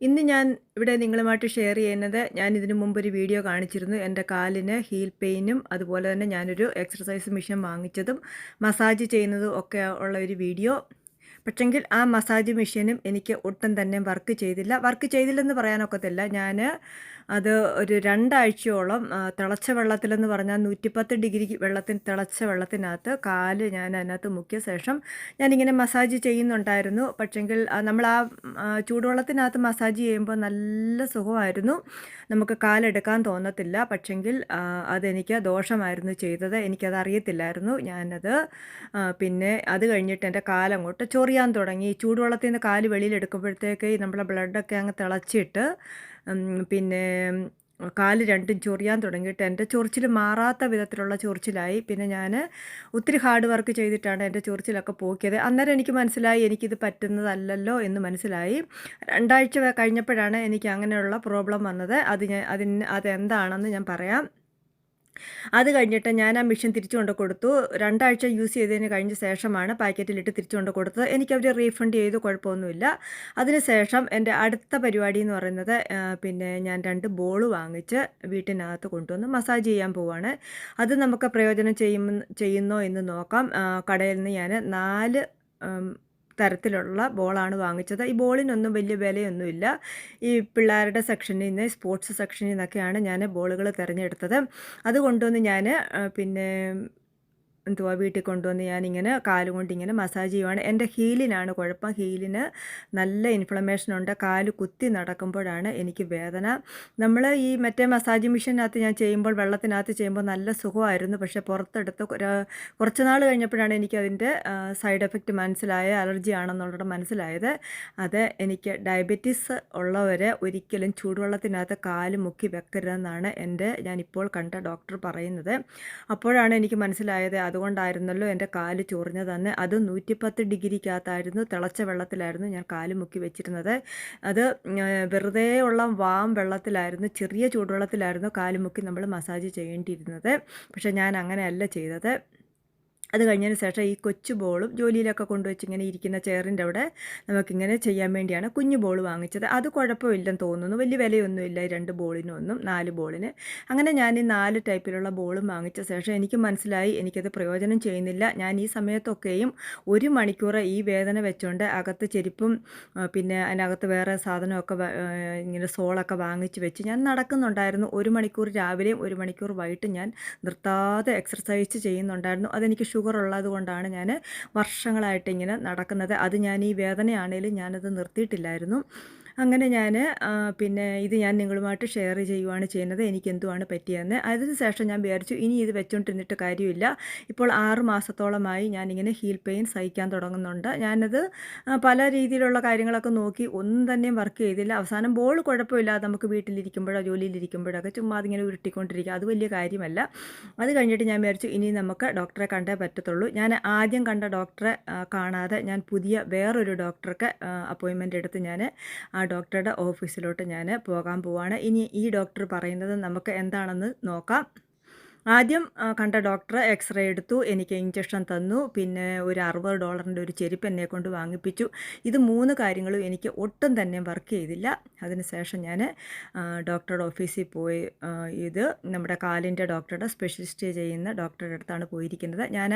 ഇന്ന് ഞാൻ ഇവിടെ നിങ്ങളുമായിട്ട് ഷെയർ ചെയ്യുന്നത് ഞാൻ ഇതിനു മുമ്പ് ഒരു വീഡിയോ കാണിച്ചിരുന്നു. എന്റെ കാലിന് ഹീൽ പെയിനും അതുപോലെ തന്നെ ഞാനൊരു എക്സർസൈസ് മെഷീൻ വാങ്ങിച്ചതും മസാജ് ചെയ്യുന്നതും ഒക്കെ ഉള്ള ഒരു വീഡിയോ പക്ഷെങ്കിൽ ആ മസാജ് മെഷീനും എനിക്ക് ഒട്ടും തന്നെ വർക്ക് ചെയ്തില്ല. വർക്ക് ചെയ്തില്ലെന്ന് പറയാനൊക്കത്തില്ല ഞാൻ അത് ഒരു രണ്ടാഴ്ചയോളം തിളച്ച വെള്ളത്തിലെന്ന് പറഞ്ഞാൽ നൂറ്റിപ്പത്ത് ഡിഗ്രി വെള്ളത്തിൽ തിളച്ച വെള്ളത്തിനകത്ത് കാൽ ഞാൻ അതിനകത്ത് മുക്കിയ ശേഷം ഞാനിങ്ങനെ മസാജ് ചെയ്യുന്നുണ്ടായിരുന്നു. പക്ഷെങ്കിൽ നമ്മൾ ആ ചൂടുവെള്ളത്തിനകത്ത് മസാജ് ചെയ്യുമ്പോൾ നല്ല സുഖമായിരുന്നു. നമുക്ക് കാലെടുക്കാൻ തോന്നത്തില്ല. പക്ഷെങ്കിൽ അതെനിക്ക് ദോഷമായിരുന്നു ചെയ്തത്. എനിക്കത് അറിയത്തില്ലായിരുന്നു ഞാനത് പിന്നെ അത് കഴിഞ്ഞിട്ട് എന്റെ കാലങ്ങോട്ട് ചൊറിയാൻ തുടങ്ങി. ചൂടുവെള്ളത്തിൽ നിന്ന് കാൽ വെളിയിലെടുക്കുമ്പോഴത്തേക്ക് നമ്മളെ ബ്ലഡൊക്കെ അങ്ങ് തിളച്ചിട്ട് പിന്നെ കാൽ രണ്ടും ചൊറിയാൻ തുടങ്ങിയിട്ട് എന്റെ ചൊറിച്ചിൽ മാറാത്ത വിധത്തിലുള്ള ചൊറിച്ചിലായി. പിന്നെ ഞാൻ ഒത്തിരി ഹാർഡ് വർക്ക് ചെയ്തിട്ടാണ് എന്റെ ചൊറിച്ചിലൊക്കെ പോക്കിയത്. അന്നേരം എനിക്ക് മനസ്സിലായി എനിക്കിത് പറ്റുന്നതല്ലല്ലോ എന്ന് മനസ്സിലായി. രണ്ടാഴ്ച കഴിഞ്ഞപ്പോഴാണ് എനിക്ക് അങ്ങനെയുള്ള പ്രോബ്ലം വന്നത്. അത് ഞാൻ അതിന് അതെന്താണെന്ന് ഞാൻ പറയാം. അത് കഴിഞ്ഞിട്ട് ഞാൻ ആ മിഷൻ തിരിച്ചു കൊണ്ട് കൊടുത്തു. രണ്ടാഴ്ച യൂസ് ചെയ്തതിന് കഴിഞ്ഞ ശേഷമാണ് പാക്കറ്റിലിട്ട് തിരിച്ചു കൊണ്ട് കൊടുത്തത്. എനിക്കവർ റീഫണ്ട് ചെയ്ത് കുഴപ്പമൊന്നുമില്ല. അതിനുശേഷം എന്റെ അടുത്ത പരിപാടി എന്ന് പറയുന്നത് പിന്നെ ഞാൻ രണ്ട് ബോൾ വാങ്ങിച്ച് വീട്ടിനകത്ത് കൊണ്ടുവന്ന് മസാജ് ചെയ്യാൻ പോവാണ്. അത് നമുക്ക് പ്രയോജനം ചെയ്യും ചെയ്യുന്നോ എന്ന് നോക്കാം. കടയിൽ നിന്ന് ഞാൻ നാല് തരത്തിലുള്ള ബോളാണ് വാങ്ങിച്ചത്. ഈ ബോളിനൊന്നും വലിയ വിലയൊന്നുമില്ല. ഈ പിള്ളേരുടെ സെക്ഷനിൽ നിന്ന് സ്പോർട്സ് സെക്ഷനിൽ നിന്നൊക്കെയാണ് ഞാൻ ബോളുകൾ തിരഞ്ഞെടുത്തത്. അതുകൊണ്ടൊന്ന് ഞാൻ പിന്നെ എന്തുവാ വീട്ടിൽ കൊണ്ടുവന്ന് ഞാനിങ്ങനെ കാലുകൊണ്ട് ഇങ്ങനെ മസാജ് ചെയ്യുവാണ്. എന്റെ ഹീലിനാണ് കുഴപ്പം. ഹീലിന് നല്ല ഇൻഫ്ലമേഷൻ ഉണ്ട്. കാൽ കുത്തി നടക്കുമ്പോഴാണ് എനിക്ക് വേദന. നമ്മൾ ഈ മറ്റേ മസാജ് മെഷീനകത്ത് ഞാൻ ചെയ്യുമ്പോൾ വെള്ളത്തിനകത്ത് ചെയ്യുമ്പോൾ നല്ല സുഖമായിരുന്നു. പക്ഷേ പുറത്തെടുത്ത് കുറച്ച് നാൾ കഴിഞ്ഞപ്പോഴാണ് എനിക്കതിന്റെ സൈഡ് എഫക്റ്റ് മനസ്സിലായ അലർജി ആണെന്നുള്ളത് മനസ്സിലായത്. അത് എനിക്ക് ഡയബറ്റീസ് ഉള്ളവരെ ഒരിക്കലും ചൂടുവെള്ളത്തിനകത്ത് കാൽ മുക്കി വെക്കരുതെന്നാണ് എന്റെ ഞാനിപ്പോൾ കണ്ട ഡോക്ടർ പറയുന്നത്. അപ്പോഴാണ് എനിക്ക് മനസ്സിലായത് അതുകൊണ്ടായിരുന്നല്ലോ എന്റെ കാൽ ചൊറിഞ്ഞതെന്ന്. അത് നൂറ്റിപ്പത്ത് ഡിഗ്രിക്കകത്തായിരുന്നു. തിളച്ച വെള്ളത്തിലായിരുന്നു ഞാൻ കാൽ മുക്കി വെച്ചിരുന്നത്. അത് വെറുതെ ഉള്ള വാം വെള്ളത്തിലായിരുന്നു ചെറിയ ചൂടുവെള്ളത്തിലായിരുന്നു കാൽ മുക്കി നമ്മൾ മസാജ് ചെയ്യേണ്ടിയിരുന്നത്. പക്ഷേ ഞാൻ അങ്ങനെയല്ല ചെയ്തത്. അത് കഴിഞ്ഞതിന് ശേഷം ഈ കൊച്ചു ബോളും ജോലിയിലൊക്കെ കൊണ്ടുവച്ച് ഇങ്ങനെ ഇരിക്കുന്ന ചെയറിന്റെ അവിടെ നമുക്കിങ്ങനെ ചെയ്യാൻ വേണ്ടിയാണ് കുഞ്ഞു ബോൾ വാങ്ങിച്ചത്. അത് കുഴപ്പമില്ലെന്ന് തോന്നുന്നു. വലിയ വിലയൊന്നുമില്ല രണ്ട് ബോളിനൊന്നും നാല് ബോളിന്. അങ്ങനെ ഞാൻ ഈ നാല് ടൈപ്പിലുള്ള ബോളും വാങ്ങിച്ച ശേഷം എനിക്ക് മനസ്സിലായി എനിക്കത് പ്രയോജനം ചെയ്യുന്നില്ല. ഞാൻ ഈ സമയത്തൊക്കെയും ഒരു മണിക്കൂർ ഈ വേദന വെച്ചുകൊണ്ട് അകത്ത് ചെരുപ്പും പിന്നെ അതിനകത്ത് വേറെ സാധനമൊക്കെ ഇങ്ങനെ സോളൊക്കെ വാങ്ങിച്ച് വെച്ച് ഞാൻ നടക്കുന്നുണ്ടായിരുന്നു. ഒരു മണിക്കൂർ രാവിലെയും ഒരു മണിക്കൂർ വൈകിട്ട് ഞാൻ നിർത്താതെ എക്സർസൈസ് ചെയ്യുന്നുണ്ടായിരുന്നു. അതെനിക്ക് ഷുഗർ ഉള്ളത് കൊണ്ടാണ് ഞാൻ വർഷങ്ങളായിട്ട് ഇങ്ങനെ നടക്കുന്നത്. അത് ഞാൻ ഈ വേദനയാണേലും ഞാനത് നിർത്തിയിട്ടില്ലായിരുന്നു. അങ്ങനെ ഞാൻ പിന്നെ ഇത് ഞാൻ നിങ്ങളുമായിട്ട് ഷെയർ ചെയ്യുവാണ് ചെയ്യുന്നത്. എനിക്ക് എന്തുവാണ് പറ്റിയതെന്ന്. അതിന് ശേഷം ഞാൻ വിചാരിച്ചു ഇനി ഇത് വെച്ചുകൊണ്ടിരുന്നിട്ട് കാര്യമില്ല. ഇപ്പോൾ ആറ് മാസത്തോളമായി ഞാനിങ്ങനെ ഹീൽ പെയിൻ സഹിക്കാൻ തുടങ്ങുന്നുണ്ട്. ഞാനത് പല രീതിയിലുള്ള കാര്യങ്ങളൊക്കെ നോക്കി ഒന്നും തന്നെയും വർക്ക് ചെയ്തില്ല. അവസാനം ബോൾ കുഴപ്പമില്ല നമുക്ക് വീട്ടിലിരിക്കുമ്പോഴോ ജോലിയിലിരിക്കുമ്പോഴൊക്കെ ചുമ്മാ അതിങ്ങനെ ഉരുട്ടിക്കൊണ്ടിരിക്കുക അത് വലിയ കാര്യമല്ല. അത് കഴിഞ്ഞിട്ട് ഞാൻ വിചാരിച്ചു ഇനി നമുക്ക് ഡോക്ടറെ കണ്ടേ പറ്റത്തുള്ളൂ. ഞാൻ ആദ്യം കണ്ട ഡോക്ടറെ കാണാതെ ഞാൻ പുതിയ വേറൊരു ഡോക്ടർക്ക് അപ്പോയിൻമെന്റ് എടുത്ത് ഞാൻ ആ ഡോക്ടറുടെ ഓഫീസിലോട്ട് ഞാൻ പോകാൻ പോവാണ്. ഇനി ഈ ഡോക്ടർ പറയുന്നത് നമുക്ക് എന്താണെന്ന് നോക്കാം. ആദ്യം കണ്ട ഡോക്ടർ എക്സ്റേ എടുത്തു എനിക്ക് ഇഞ്ചക്ഷൻ തന്നു പിന്നെ ഒരു അറുപത് ഡോളറിന്റെ ഒരു ചെരുപ്പ് എന്നെ കൊണ്ട് വാങ്ങിപ്പിച്ചു. ഇത് മൂന്ന് കാര്യങ്ങളും എനിക്ക് ഒട്ടും തന്നെ വർക്ക് ചെയ്തില്ല. അതിനുശേഷം ഞാൻ ഡോക്ടറുടെ ഓഫീസിൽ പോയി ഇത് നമ്മുടെ കാലിന്റെ ഡോക്ടറുടെ സ്പെഷ്യലിസ്റ്റ് ചെയ്യുന്ന ഡോക്ടറുടെ അടുത്താണ് പോയിരിക്കുന്നത്. ഞാൻ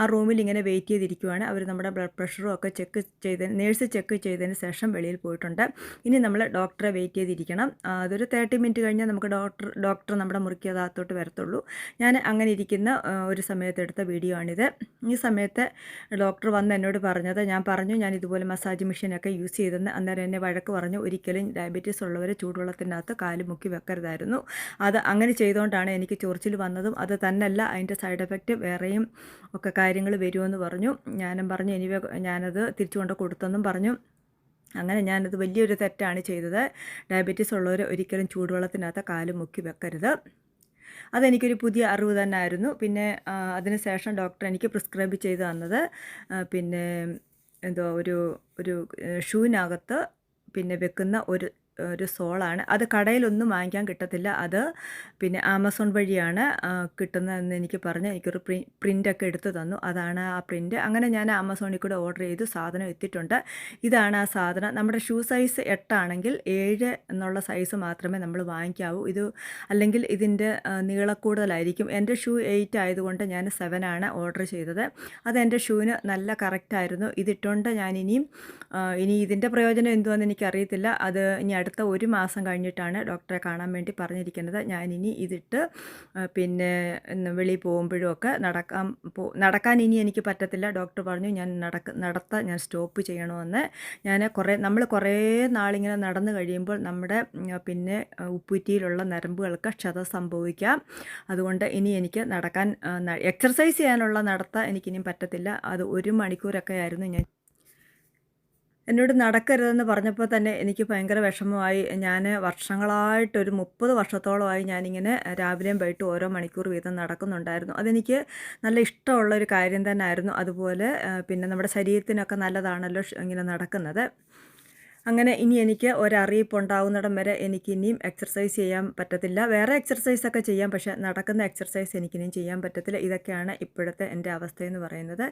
ആ റൂമിൽ ഇങ്ങനെ വെയിറ്റ് ചെയ്തിരിക്കുവാണ്. അവർ നമ്മുടെ ബ്ലഡ് പ്രഷറും ഒക്കെ ചെക്ക് ചെയ്ത നേഴ്സ് ചെക്ക് ചെയ്തതിന് ശേഷം വെളിയിൽ പോയിട്ടുണ്ട്. ഇനി നമ്മൾ ഡോക്ടറെ വെയിറ്റ് ചെയ്തിരിക്കണം. അതൊരു തേർട്ടി മിനിറ്റ് കഴിഞ്ഞാൽ നമുക്ക് ഡോക്ടർ ഡോക്ടർ നമ്മുടെ മുറിക്കകത്തോട്ട് വരത്തുള്ളൂ. ഉള്ളൂ. ഞാൻ അങ്ങനെ ഇരിക്കുന്ന ഒരു സമയത്തെടുത്ത വീഡിയോ ആണിത്. ഈ സമയത്ത് ഡോക്ടർ വന്ന് എന്നോട് പറഞ്ഞത് ഞാൻ പറഞ്ഞു ഞാൻ ഇതുപോലെ മസാജ് മെഷീനൊക്കെ യൂസ് ചെയ്തെന്ന്. അന്നേരം എന്നെ വഴക്ക് പറഞ്ഞു ഒരിക്കലും ഡയബറ്റീസ് ഉള്ളവർ ചൂടുവെള്ളത്തിനകത്ത് കാൽ മുക്കി വെക്കരുതായിരുന്നു. അത് അങ്ങനെ ചെയ്തുകൊണ്ടാണ് എനിക്ക് ചൊറിച്ചിൽ വന്നതും. അത് തന്നെയല്ല അതിന്റെ സൈഡ് എഫക്റ്റ് വേറെയും ഒക്കെ കാര്യങ്ങൾ വരുമെന്ന് പറഞ്ഞു. ഞാനും പറഞ്ഞു ഇനി ഞാനത് തിരിച്ചു കൊണ്ട് കൊടുത്തെന്നും പറഞ്ഞു. അങ്ങനെ ഞാനത് വലിയൊരു തെറ്റാണ് ചെയ്തത്. ഡയബറ്റീസ് ഉള്ളവർ ഒരിക്കലും ചൂടുവെള്ളത്തിനകത്ത് കാൽ മുക്കി വെക്കരുത്. അതെനിക്കൊരു പുതിയ അറിവ് തന്നെ ആയിരുന്നു പിന്നെ അതിനുശേഷം ഡോക്ടർ എനിക്ക് പ്രിസ്ക്രൈബ് ചെയ്ത് തന്നത് പിന്നെ എന്തോ ഒരു ഒരു ഷൂവിനകത്ത് പിന്നെ വെക്കുന്ന ഒരു ഒരു സോളാണ്. അത് കടയിലൊന്നും വാങ്ങിക്കാൻ കിട്ടത്തില്ല. അത് പിന്നെ ആമസോൺ വഴിയാണ് കിട്ടുന്നതെന്ന് എനിക്ക് പറഞ്ഞ്. എനിക്കൊരു പ്രി പ്രിന്റൊക്കെ എടുത്തു തന്നു. അതാണ് ആ പ്രിന്റ് അങ്ങനെ ഞാൻ ആമസോണിൽ കൂടെ ഓർഡർ ചെയ്തു. സാധനം എത്തിയിട്ടുണ്ട്. ഇതാണ് ആ സാധനം. നമ്മുടെ ഷൂ സൈസ് എട്ടാണെങ്കിൽ ഏഴ് എന്നുള്ള സൈസ് മാത്രമേ നമ്മൾ വാങ്ങിക്കാവൂ. ഇത് അല്ലെങ്കിൽ ഇതിന്റെ നീളക്കൂടുതലായിരിക്കും. എന്റെ ഷൂ എയ്റ്റ് ആയതുകൊണ്ട് ഞാൻ സെവൻ ആണ് ഓർഡർ ചെയ്തത്. അത് എന്റെ ഷൂവിന് നല്ല കറക്റ്റായിരുന്നു. ഇതിട്ടുകൊണ്ട് ഞാൻ ഇനിയും ഇനി ഇതിന്റെ പ്രയോജനം എന്തുവാന്ന് എനിക്കറിയത്തില്ല. അത് ഇനി അടുത്ത ഒരു മാസം കഴിഞ്ഞിട്ടാണ് ഡോക്ടറെ കാണാൻ വേണ്ടി പറഞ്ഞിരിക്കുന്നത്. ഞാനിനി ഇതിട്ട് പിന്നെ വെളിയിൽ പോകുമ്പോഴും നടക്കാൻ പോ നടക്കാൻ ഇനി എനിക്ക് പറ്റത്തില്ല. ഡോക്ടർ പറഞ്ഞു ഞാൻ നടക്ക നടത്ത ഞാൻ സ്റ്റോപ്പ് ചെയ്യണമെന്ന്. ഞാൻ കുറേ നമ്മൾ കുറേ നാളിങ്ങനെ നടന്നു കഴിയുമ്പോൾ നമ്മുടെ പിന്നെ ഉപ്പുറ്റിയിലുള്ള നരമ്പുകൾക്ക് ക്ഷത സംഭവിക്കാം. അതുകൊണ്ട് ഇനി എനിക്ക് നടക്കാൻ എക്സർസൈസ് ചെയ്യാനുള്ള നടത്ത എനിക്കിനിയും പറ്റത്തില്ല. അത് ഒരു മണിക്കൂറൊക്കെ ആയിരുന്നു ഞാൻ എന്നോട് നടക്കരുതെന്ന് പറഞ്ഞപ്പോൾ തന്നെ എനിക്ക് ഭയങ്കര വിഷമമായി. ഞാൻ വർഷങ്ങളായിട്ട് ഒരു മുപ്പത് വർഷത്തോളമായി ഞാനിങ്ങനെ രാവിലെയും വൈകിട്ടും ഓരോ മണിക്കൂർ വീതം നടക്കുന്നുണ്ടായിരുന്നു. അതെനിക്ക് നല്ല ഇഷ്ടമുള്ള ഒരു കാര്യം തന്നെ ആയിരുന്നു അതുപോലെ പിന്നെ നമ്മുടെ ശരീരത്തിനൊക്കെ നല്ലതാണല്ലോ ഇങ്ങനെ നടക്കുന്നത്. അങ്ങനെ ഇനി എനിക്ക് ഒരറിയിപ്പ് ഉണ്ടാകുന്നിടം വരെ എനിക്ക് ഇനിയും എക്സർസൈസ് ചെയ്യാൻ പറ്റത്തില്ല. വേറെ എക്സർസൈസൊക്കെ ചെയ്യാം പക്ഷേ നടക്കുന്ന എക്സർസൈസ് എനിക്കിനിയും ചെയ്യാൻ പറ്റത്തില്ല. ഇതൊക്കെയാണ് ഇപ്പോഴത്തെ എന്റെ അവസ്ഥയെന്ന് പറയുന്നത്.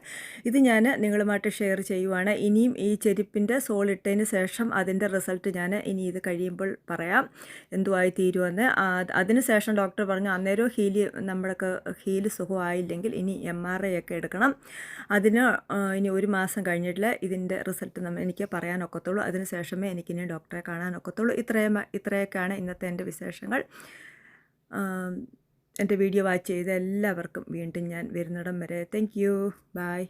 ഇത് ഞാൻ നിങ്ങളുമായിട്ട് ഷെയർ ചെയ്യുവാണ്. ഇനിയും ഈ ചെരുപ്പിന്റെ സോൾ ഇട്ടതിന് ശേഷം അതിന്റെ റിസൾട്ട് ഞാൻ ഇനി ഇത് കഴിയുമ്പോൾ പറയാം. എന്തുവായി തീരുമെന്ന് ആ, അതിന് ശേഷം ഡോക്ടർ പറഞ്ഞു അന്നേരം ഹീൽ നമ്മൾക്ക് ഹീൽ സുഖമായില്ലെങ്കിൽ ഇനി എം ആർ ഐ ഒക്കെ എടുക്കണം. അതിന് ഇനി ഒരു മാസം കഴിഞ്ഞിട്ടില്ല ഇതിന്റെ റിസൾട്ട് നമ്മ എനിക്ക് പറയാനൊക്കത്തുള്ളൂ അതിന് ശേഷമേ എനിക്കിനി ഡോക്ടറെ കാണാനൊക്കത്തുള്ളൂ. ഇത്രയും ഇത്രയൊക്കെയാണ് ഇന്നത്തെ എന്റെ വിശേഷങ്ങൾ. എന്റെ വീഡിയോ വാച്ച് ചെയ്ത എല്ലാവർക്കും വീണ്ടും ഞാൻ വരുന്നിടം വരെ. Thank you by